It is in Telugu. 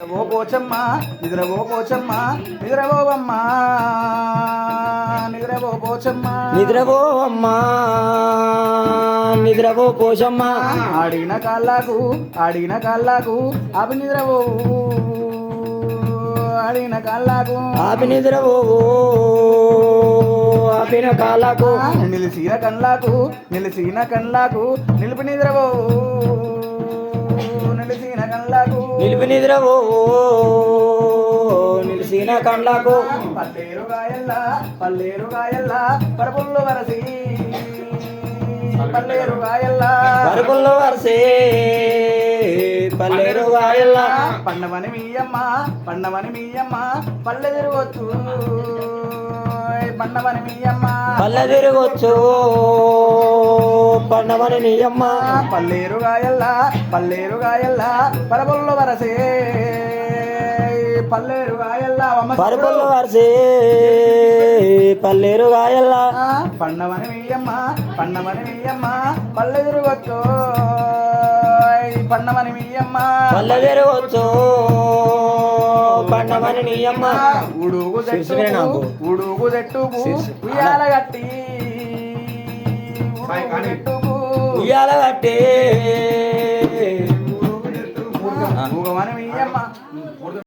ఓ పోచమ్మ నిద్రవో పోచమ్మ నిద్రవోవమ్మ నిద్రవో పోచమ్మ అమ్మా నిద్రపో పోషమ్మ ఆడిన కాళ్ళకు ఆడిన కాళ్ళకు అవి నిద్రవో ఆడిన కాళ్ళకు. ఆపి నిద్రపో ఆపిన కాళ్ళకు. నిలిసిన కళ్ళకు నిలిసిన కళ్ళకు నిలిపి నిద్రవో నిలిసిన కళ్ళకు. నిద్రపో నిలిసిన కండ్లకు. పల్లేరు గాయల్ల పల్లేరు గాయల్ల పరపుల్లు వరసి. పల్లేరు గాయల్ల. పరుపుల్లో వరసే పల్లెరు గాయల్లా. పండమని మీయమ్మ పండమని మీయమ్మ పల్లె తిరగొచ్చు పండమని మీయమ్మ పల్లె తిరగొచ్చు. పండమని నీయమ్మ పల్లేరు గాయల్ల పల్లేరు గాయల్ల పరపుల్లు వరసే. పల్లేరు గాయల్ల అమ్మ పరుపుల్లో వరసే పల్లెరు గాయల్లా పండమని మీయమ్మ పండమని మీయమ్మ పల్లె తిరగొచ్చు. పండమని మీయమ్మ పల్లె తిరగొచ్చు. పండమని నీయమ్మ ఉడుగు నాకు. ఉడుగు చెట్టుకు శిశు- ఉయ్యాల చెట్టుకు ఉయ్యాల కట్టే ఊగమని మీయమ్మ